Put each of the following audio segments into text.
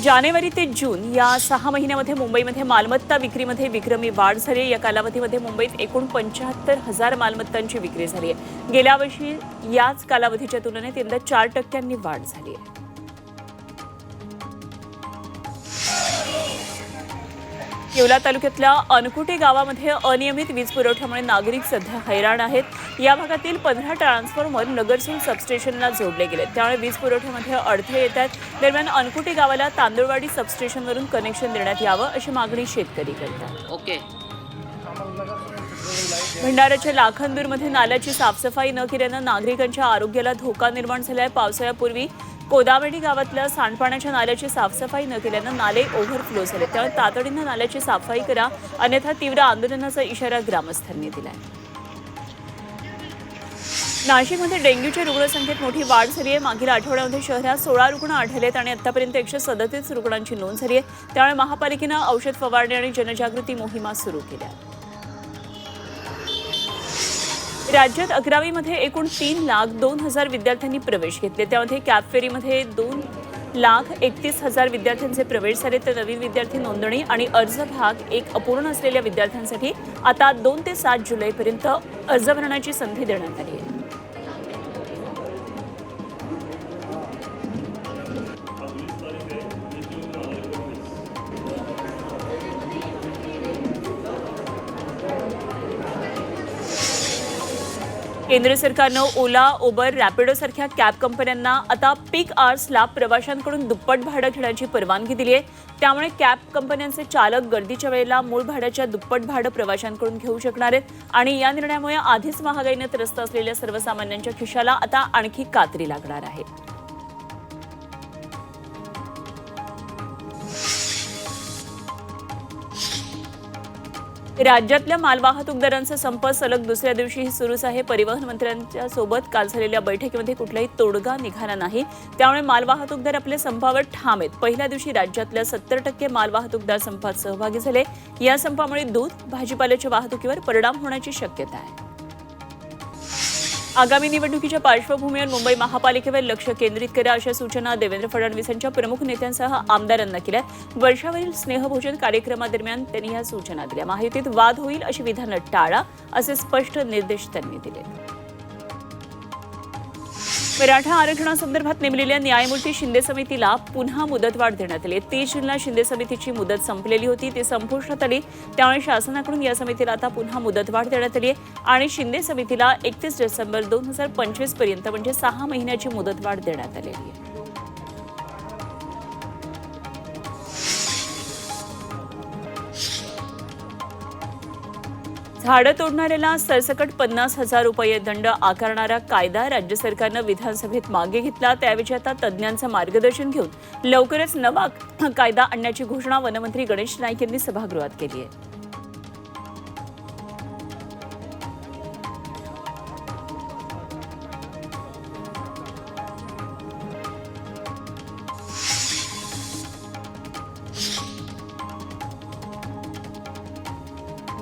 जानेवारी ते जून या सहा महिन्यामध्ये मुंबईमध्ये मालमत्ता विक्रीमध्ये विक्रमी वाढ झाली आहे. या कालावधीमध्ये मुंबईत एकूण पंच्याहत्तर हजार मालमत्तांची विक्री झाली आहे गेल्या वर्षी याच कालावधीच्या तुलनेत यंदा चार टक्क्यांनी वाढ झाली आहे येवला तालुक्यातल्या अनकुटे गावामध्ये अनियमित वीज पुरवठ्यामुळे नागरिक सध्या हैराण आहेत. या भागातील पंधरा ट्रान्सफॉर्मर नगरसूल सबस्टेशनला जोडले गेले. त्यामुळे वीज पुरवठ्यामध्ये अडथळे येत आहेत. दरम्यान अनकुटे गावाला तांदुळवाडी सबस्टेशनवरून कनेक्शन देण्यात यावं अशी मागणी शेतकरी करतात. ओके. भंडाऱ्याच्या लाखनदूरमध्ये नाल्याची साफसफाई न केल्यानं नागरिकांच्या आरोग्याला धोका निर्माण झाला आहे पावसाळ्यापूर्वी कोदावडी गावातल्या सांडपाण्याच्या नाल्याची साफसफाई न केल्यानं नाले ओव्हरफ्लो झाले. त्यामुळे तातडीनं नाल्याची साफसफाई करा. अन्यथा तीव्र आंदोलनाचा इशारा ग्रामस्थांनी दिलाय. नाशिकमध्ये डेंग्यूच्या रुग्णसंख्येत मोठी वाढ झाली आहे. मागील आठवड्यामध्ये शहरात सोळा रुग्ण आढळलेत आणि आतापर्यंत एकशे सदतीस रुग्णांची नोंद झाली आहे. त्यामुळे महापालिकेनं औषध फवारणी आणि जनजागृती मोहिमा सुरू केल्या. राज्यात अकरावीमध्ये एकूण तीन लाख दोन हजार विद्यार्थ्यांनी प्रवेश घेतले. त्यामध्ये कॅप फेरीमध्ये दोन लाख एकतीस हजार विद्यार्थ्यांचे प्रवेश झाले. तर नवीन विद्यार्थी नोंदणी आणि अर्ज भाग एक अपूर्ण असलेल्या विद्यार्थ्यांसाठी आता दोन ते सात जुलैपर्यंत अर्ज भरण्याची संधी देण्यात आली आहे. केंद्र सरकारनं ओला उबर रॅपिडोसारख्या कॅब कंपन्यांना आता पीक आर्सला प्रवाशांकडून दुप्पट भाडं घेण्याची परवानगी दिली आहे त्यामुळे कॅब कंपन्यांचे चालक गर्दीच्या वेळेला मूळ भाड्याच्या दुप्पट भाडं प्रवाशांकडून घेऊ शकणार आहेत आणि या निर्णयामुळे आधीच महागाईनं त्रस्त असलेल्या सर्वसामान्यांच्या खिशाला आता आणखी कात्री लागणार आहे. राज्यातल्या मालवाहतूकदारांचा संप सलग दुसऱ्या दिवशीही सुरूच आहे. परिवहन मंत्र्यांच्या सोबत काल झालेल्या बैठकीमध्ये कुठलाही तोडगा निघाला नाही. त्यामुळे मालवाहतूकदार आपल्या संपावर ठाम आहेत. पहिल्या दिवशी राज्यातल्या सत्तर टक्के मालवाहतूकदार संपात सहभागी झाले. या संपामुळे दूध भाजीपाल्याच्या वाहतुकीवर परिणाम होण्याची शक्यता आहे. आगामी निवडणुकीच्या पार्श्वभूमीवर मुंबई महापालिकेवर लक्ष केंद्रित करा अशा सूचना देवेंद्र फडणवीसांच्या प्रमुख नेत्यांसह आमदारांना केल्या वर्षावरील स्नेहभोजन कार्यक्रमादरम्यान त्यांनी या सूचना दिल्या. माहितीत वाद होईल अशी विधानं टाळा असे स्पष्ट निर्देश त्यांनी दिले. मराठा आरक्षणासंदर्भात नेमलेल्या न्यायमूर्ती शिंदे समितीला पुन्हा मुदतवाढ देण्यात आली. तीस जूनला शिंदे समितीची मुदत संपलेली होती. ती संपुष्टात आली. त्यामुळे शासनाकडून या समितीला आता पुन्हा मुदतवाढ देण्यात आली आहे. आणि शिंदे समितीला एकतीस डिसेंबर दोन हजार पंचवीसपर्यंत म्हणजे सहा महिन्याची मुदतवाढ देण्यात आलेली आहे. झाडं तोडणाऱ्याला सरसकट पन्नास हजार रुपये दंड आकारणारा कायदा राज्य सरकारनं विधानसभेत मागे घेतला. त्याऐवजी आता तज्ज्ञांचं मार्गदर्शन घेऊन लवकरच नवा कायदा आणण्याची घोषणा वनमंत्री गणेश नाईक यांनी सभागृहात केली आहे.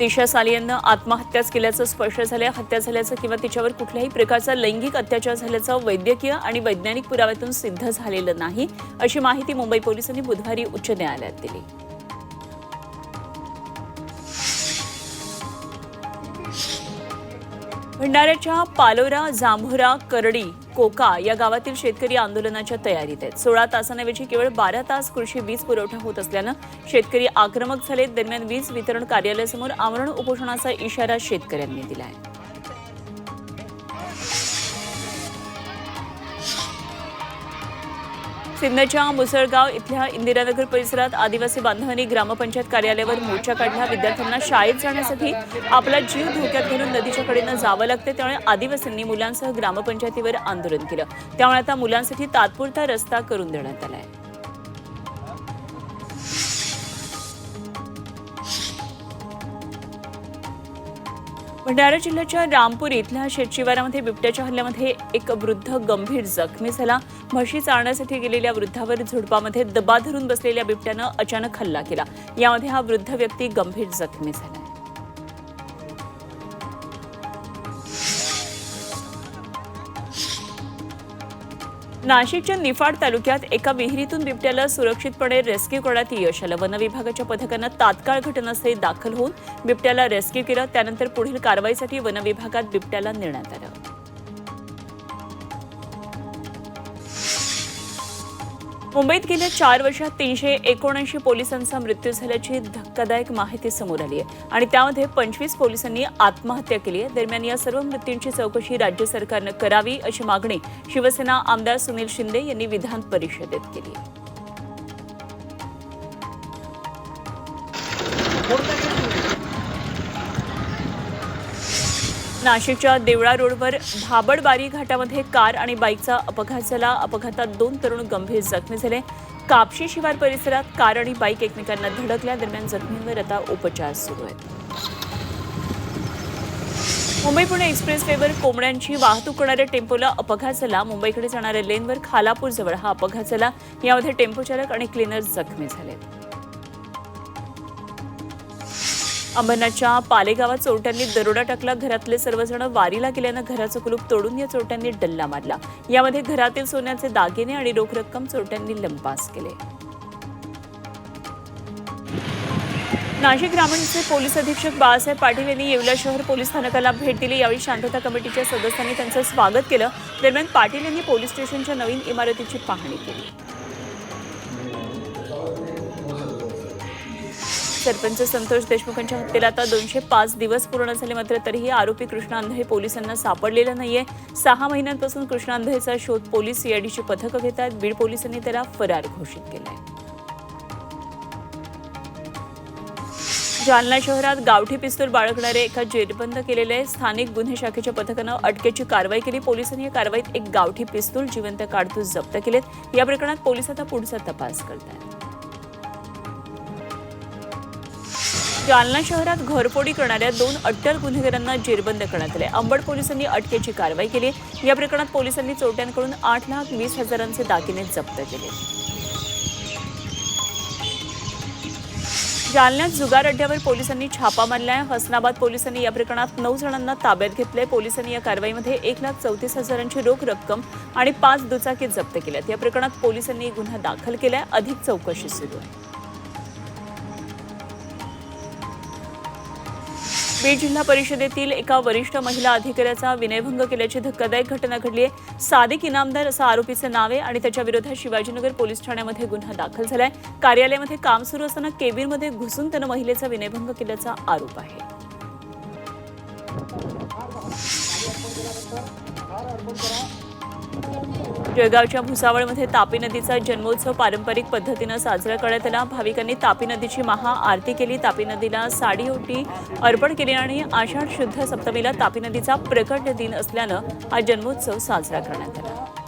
दिशा सालियांनं आत्महत्याच केल्याचं स्पष्ट झालं हत्या झाल्याचं किंवा तिच्यावर कुठल्याही प्रकारचा लैंगिक अत्याचार झाल्याचं वैद्यकीय आणि वैज्ञानिक पुराव्यातून सिद्ध झालेलं नाही. अशी माहिती मुंबई पोलिसांनी बुधवारी उच्च न्यायालयात दिली. भंडाऱ्याच्या पालोरा जांभोरा करडी कोका या गावातील शेतकरी आंदोलनाच्या तयारीत आहेत. सोळा तासांऐवजी केवळ बारा तास कृषी वीज पुरवठा होत असल्यानं शेतकरी आक्रमक झालेत. दरम्यान वीज वितरण कार्यालयासमोर आमरण उपोषणाचा इशारा शेतकऱ्यांनी दिला आहे सिन्नरच्या मुसळगाव इथल्या इंदिरानगर परिसरात आदिवासी बांधवांनी ग्रामपंचायत कार्यालयावर मोर्चा काढला. विद्यार्थ्यांना शाळेत जाण्यासाठी आपला जीव धोक्यात घालून नदीच्या कडेनं जावं लागतं. त्यामुळे आदिवासींनी मुलांसह ग्रामपंचायतीवर आंदोलन केलं. त्यामुळे आता मुलांसाठी तात्पुरता रस्ता करून देण्यात आलाय. भंडारा जिल्ह्याच्या रामपूर इथल्या शेतशिवारामध्ये बिबट्याच्या हल्ल्यामध्ये एक वृद्ध गंभीर जखमी झाला. म्हशी चाळण्यासाठी गेलेल्या वृद्धावर झुडपामध्ये दबा धरून बसलेल्या बिबट्यानं अचानक हल्ला केला. यामध्ये हा वृद्ध व्यक्ती गंभीर जखमी झाला. नाशिकच्या निफाड तालुक्यात एका विहिरीतून बिबट्याला सुरक्षितपणे रेस्क्यू करण्यात यश आलं. वनविभागाच्या पथकानं तात्काळ घटनास्थळी दाखल होऊन बिबट्याला रेस्क्यू केलं. त्यानंतर पुढील कारवाईसाठी वनविभागात बिबट्याला नेण्यात आलं. मुंबईत गेल्या चार वर्षात तीनशे एकोणऐंशी पोलिसांचा मृत्यू झाल्याची धक्कादायक माहिती समोर आली आहे. आणि त्यामध्ये पंचवीस पोलिसांनी आत्महत्या केली आहे. दरम्यान या सर्व मृत्यूंची चौकशी राज्य सरकारनं करावी अशी मागणी शिवसेना आमदार सुनील शिंदे यांनी विधान परिषदेत केली आहे. नाशिकच्या देवळा रोडवर भाबडबारी घाटामध्ये कार आणि बाईकचा अपघात झाला. अपघातात दोन तरुण गंभीर जखमी झाले. कापशी शिवार परिसरात कार आणि बाईक एकमेकांना धडकल्या. दरम्यान जखमींवर आता उपचार सुरू आहेत. मुंबई पुणे एक्सप्रेसवेवर कोंबड्यांची वाहतूक करणाऱ्या टेम्पोला अपघात झाला. मुंबईकडे जाणाऱ्या लेनवर खालापूर जवळ हा अपघात झाला. यामध्ये टेम्पो चालक आणि क्लिनर जखमी झाले. अंबरनाथच्या पालेगावात चोरट्यांनी दरोडा टाकला. घरातले सर्वजण वारीला गेल्यानं घराचं कुलूप तोडून या चोरट्यांनी डल्ला मारला. यामध्ये घरातील सोन्याचे दागिने आणि रोख रक्कम चोरट्यांनी लंपास केले. नाशिक ग्रामीणचे पोलीस अधीक्षक बाळासाहेब पाटील यांनी येवला शहर पोलीस स्थानकाला भेट दिली. यावेळी शांतता कमिटीच्या सदस्यांनी त्यांचं स्वागत केलं. दरम्यान पाटील यांनी पोलीस स्टेशनच्या नवीन इमारतीची पाहणी केली. सरपंच संतोष देशमुखांच्या हत्येला आता दोनशे पाच दिवस पूर्ण झाले मात्र तरीही आरोपी कृष्णा अंधळे पोलिसांना सापडलेला नाहीये. सहा महिन्यांपासून कृष्णा अंधळेचा शोध पोलीस सीआयडीची पथकं घेत आहेत. बीड पोलिसांनी त्याला फरार घोषित केलाय. जालना शहरात गावठी पिस्तूल बाळगणारे एका जेरबंद केलेले स्थानिक गुन्हे शाखेच्या पथकानं अटकेची कारवाई केली. पोलिसांनी या कारवाईत एक गावठी पिस्तूल जिवंत काडतूस जप्त केलेत. या प्रकरणात पोलीस आता पुढचा तपास करत आहेत जालना शहरात घरफोडी करणाऱ्या दोन अट्टर गुन्हेगारांना जेरबंद करण्यात आले. अंबड पोलिसांनी अटकेची कारवाई केली. या प्रकरणात पोलिसांनी चोरट्यांकडून आठ लाख वीस हजारांचे दागिने जप्त केले. जालन्यात जुगार अड्ड्यावर पोलिसांनी छापा मारलाय. हसनाबाद पोलिसांनी या प्रकरणात नऊ जणांना ताब्यात घेतले पोलिसांनी या कारवाईमध्ये एक लाख चौतीस हजारांची रोख रक्कम आणि पाच दुचाकी जप्त केल्यात. या प्रकरणात पोलिसांनी गुन्हा दाखल केलाय. अधिक चौकशी सुरू आहे. बीड जिल्हा परिषदेतील एका वरिष्ठ महिला अधिकाऱ्याचा विनयभंग केल्याची धक्कादायक घटना घडली आहे. सादिक इनामदार असं आरोपीचं नाव आहे आणि त्याच्या विरोधात शिवाजीनगर पोलीस ठाण्यामध्ये गुन्हा दाखल झालाय. कार्यालयामध्ये काम सुरू असताना केबिनमध्ये घुसून त्यानं महिलेचा विनयभंग केल्याचा आरोप आहे. जळगावच्या भुसावळमध्ये तापी नदीचा जन्मोत्सव पारंपरिक पद्धतीनं साजरा करण्यात आला. भाविकांनी तापी नदीची महाआरती केली. तापी नदीला साडी ओटी अर्पण केली आणि आषाढ शुद्ध सप्तमीला तापी नदीचा प्रकट दिन असल्यानं हा जन्मोत्सव साजरा करण्यात आला.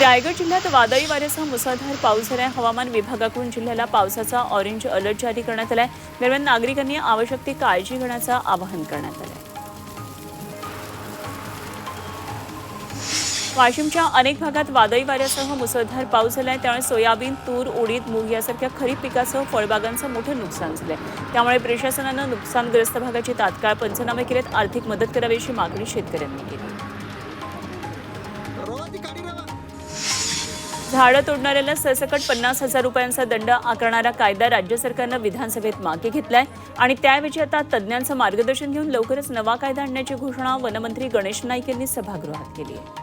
रायगड जिल्ह्यात वादळी वाऱ्यासह मुसळधार पाऊस झालाय. हवामान विभागाकडून जिल्ह्याला पावसाचा ऑरेंज अलर्ट जारी करण्यात आलाय. दरम्यान नागरिकांनी आवश्यक ती काळजी घेण्याचं आवाहन करण्यात आलंय. वाशिमच्या अनेक भागात वादळी वाऱ्यासह मुसळधार पाऊस झालाय. त्यामुळे सोयाबीन तूर उडीद मूग यासारख्या खरीप पिकासह फळबागांचं मोठं नुकसान झालंय. त्यामुळे प्रशासनानं नुकसानग्रस्त भागाची तात्काळ पंचनामे केलेत. आर्थिक मदत करावी अशी मागणी शेतकऱ्यांनी केली. झाडं तोडणाऱ्याला सरसकट पन्नास हजार रुपयांचा दंड आकारणारा कायदा राज्य सरकारनं विधानसभेत मागे घेतलाय. आणि त्याऐवजी आता तज्ज्ञांचं मार्गदर्शन घेऊन लवकरच नवा कायदा आणण्याची घोषणा वनमंत्री गणेश नाईक यांनी सभागृहात केली आहे.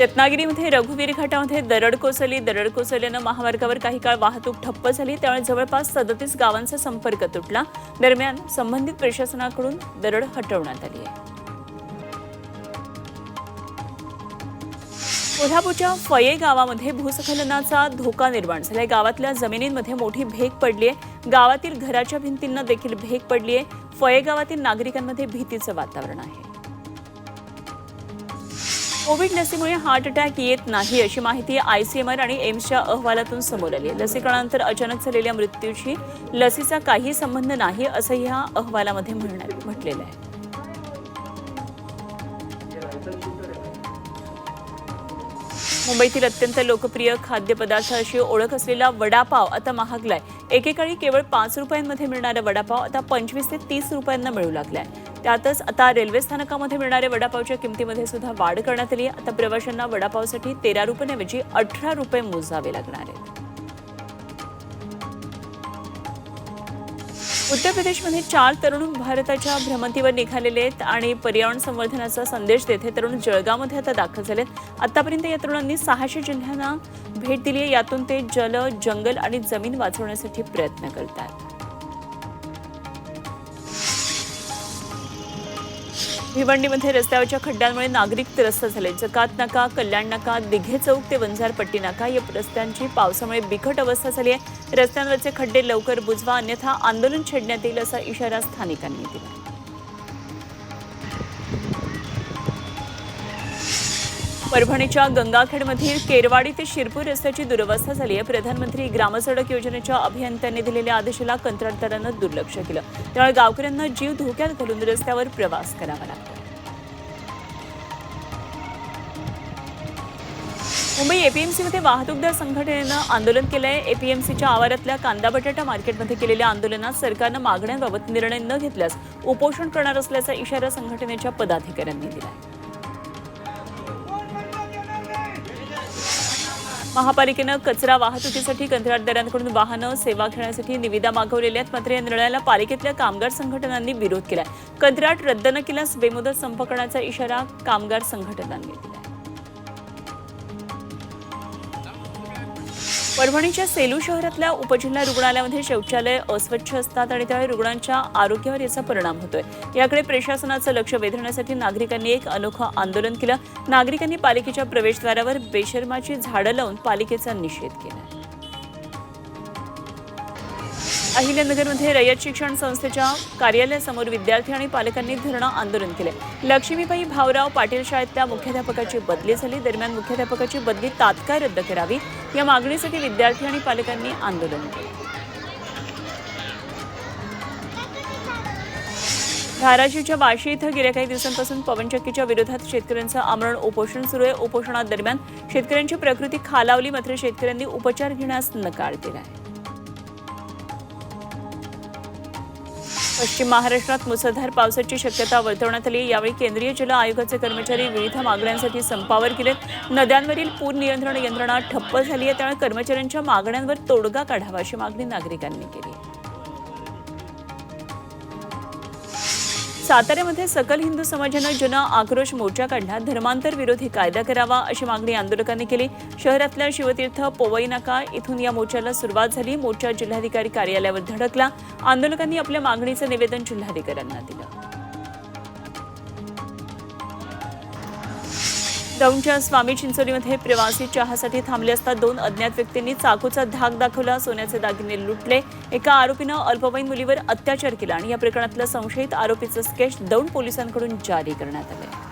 रत्नागिरीमध्ये रघुवीर घाटामध्ये दरड कोसळली. दरड कोसळल्यानं महामार्गावर काही काळ वाहतूक ठप्प झाली. त्यामुळे जवळपास सदतीस गावांचा संपर्क तुटला. दरम्यान संबंधित प्रशासनाकडून दरड हटवण्यात आली आहे. कोल्हापूरच्या फये गावामध्ये भूस्खलनाचा धोका निर्माण झालाय. गावातल्या जमिनींमध्ये मोठी भेग पडली आहे. गावातील घराच्या भिंतींना देखील भेग पडली आहे. फये गावातील नागरिकांमध्ये भीतीचं वातावरण आहे. कोविड लसीमुळे हार्ट अटॅक येत नाही अशी माहिती आयसीएमआर आणि एम्सच्या अहवालातून समोर आली आहे. लसीकरणानंतर अचानक झालेल्या मृत्यूशी लसीचा काही संबंध नाही असं ह्या अहवालामध्ये म्हटलेलं आहे. मुंबईतील अत्यंत लोकप्रिय खाद्यपदार्थ अशी ओळख असलेला वडापाव आता महागलाय. एकेकाळी केवळ पाच रुपयांमध्ये मिळणारा वडापाव आता पंचवीस ते तीस रुपयांना मिळू लागलाय. त्यातच आता रेल्वे स्थानकामध्ये मिळणाऱ्या वडापावच्या किमतीमध्ये सुद्धा वाढ करण्यात आली आता प्रवाशांना वडापावसाठी तेरा रुपयांऐवजी अठरा रुपये मोजावे लागणार आहेत. उत्तर प्रदेशमध्ये चार तरुण भारताच्या भ्रमंतीवर निघालेले आहेत आणि पर्यावरण संवर्धनाचा संदेश देत हे तरुण जळगावमध्ये आता दाखल झालेत. आतापर्यंत या तरुणांनी सहाशे जिल्ह्यांना भेट दिली आहे. यातून ते जल जंगल आणि जमीन वाचवण्यासाठी प्रयत्न करतात. भिवंडीमध्ये रस्त्यावरच्या खड्ड्यांमुळे नागरिक त्रस्त झाले. जकात नाका कल्याण नाका दिघे चौक ते वंजारपट्टी नाका. या रस्त्यांची पावसामुळे बिकट अवस्था झाली आहे. रस्त्यांवरचे खड्डे लवकर बुजवा अन्यथा आंदोलन छेडण्यात येईल असा इशारा स्थानिकांनी दिला. परभणीच्या गंगाखेडमधील केरवाडी ते शिरपूर रस्त्याची दुरवस्था झाली आहे. प्रधानमंत्री ग्रामसडक योजनेच्या अभियंत्यांनी दिलेल्या आदेशाला कंत्राटदारानं दुर्लक्ष केलं. त्यामुळे गावकऱ्यांना जीव धोक्यात घालून रस्त्यावर प्रवास करावा लागला मुंबई एपीएमसीमध्ये वाहतूकदार संघटनेनं आंदोलन केलंय. एपीएमसीच्या आवारातल्या कांदा बटाटा मार्केटमध्ये केलेल्या आंदोलनात सरकारनं मागण्यांबाबत निर्णय न घेतल्यास उपोषण करणार असल्याचा इशारा संघटनेच्या पदाधिकाऱ्यांनी दिला महापालिकेनं कचरा वाहतुकीसाठी कंत्राटदारांकडून वाहनं सेवा घेण्यासाठी निविदा मागवलेल्या आहेत. मात्र या निर्णयाला पालिकेतल्या कामगार संघटनांनी विरोध केलाय. कंत्राट रद्द न केल्यास बेमुदत संप करण्याचा इशारा कामगार संघटनांनी दिला परभणीच्या सेलू शहरातल्या उपजिल्हा रुग्णालयामध्ये शौचालय अस्वच्छ असतात आणि त्यामुळे रुग्णांच्या आरोग्यावर याचा परिणाम होतोय. याकडे प्रशासनाचं लक्ष वेधण्यासाठी नागरिकांनी एक अनोखं आंदोलन केलं. नागरिकांनी पालिकेच्या प्रवेशद्वारावर बेशर्माची झाडं लावून पालिकेचा निषेध केला. अहिल्यानगरमध्ये रयत शिक्षण संस्थेच्या कार्यालयासमोर विद्यार्थी आणि पालकांनी धरणं आंदोलन केले. लक्ष्मीबाई भाऊराव पाटील शाळेतल्या मुख्याध्यापकाची बदली झाली. दरम्यान मुख्याध्यापकाची बदली तात्काळ रद्द करावी. या मागणीसाठी विद्यार्थी आणि पालकांनी आंदोलन केले. धाराशिवच्या वाशी इथं गेल्या काही दिवसांपासून पवनचक्कीच्या विरोधात शेतकऱ्यांचं आमरण उपोषण सुरू आहे. उपोषणादरम्यान शेतकऱ्यांची प्रकृती खालावली मात्र शेतकऱ्यांनी उपचार घेण्यास नकार दिला आहे पश्चिम महाराष्ट्रात मुसळधार पावसाची शक्यता वर्तवण्यात आली. यावेळी केंद्रीय जल आयोगाचे कर्मचारी विविध मागण्यांसाठी संपावर गेलेत. नद्यांवरील पूर नियंत्रण यंत्रणा ठप्प झाली आहे. त्यामुळे कर्मचाऱ्यांच्या मागण्यांवर तोडगा काढावा अशी मागणी नागरिकांनी केली साताऱ्यामध्ये सकल हिंदू समाजानं जन आक्रोश मोर्चा काढला. धर्मांतर विरोधी कायदा करावा अशी मागणी आंदोलकांनी केली. शहरातल्या शिवतीर्थ पोवई नाका इथून या मोर्चाला सुरुवात झाली. मोर्चा जिल्हाधिकारी कार्यालयावर धडकला. आंदोलकांनी आपल्या मागणीचं निवेदन जिल्हाधिकाऱ्यांना दिलं. दौंडच्या स्वामी चिंचोलीमध्ये प्रवासी चहासाठी थांबले असता दोन अज्ञात व्यक्तींनी चाकूचा धाक दाखवला सोन्याचे दागिने लुटले. एका आरोपीनं अल्पवयीन मुलीवर अत्याचार केला आणि या प्रकरणातल्या संशयित आरोपीचं स्केच दौंड पोलिसांकडून जारी करण्यात आलं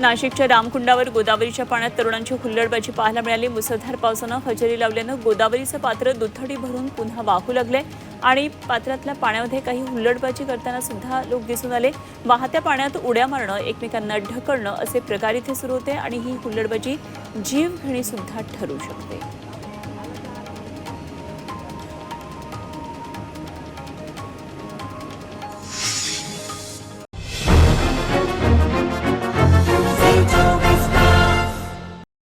नाशिकच्या रामकुंडावर गोदावरीच्या पाण्यात तरुणांची हुल्लडबाजी पाहायला मिळाली. मुसळधार पावसानं हजेरी लावल्यानं गोदावरीचं पात्र दुथडी भरून पुन्हा वाहू लागले. आणि पात्रातल्या पाण्यामध्ये काही हुल्लडबाजी करताना सुद्धा लोक दिसून आले. वाहत्या पाण्यात उड्या मारणं एकमेकांना ढकलणं असे प्रकार इथे सुरू होते आणि ही हुल्लडबाजी जीवघेणी सुद्धा ठरू शकते.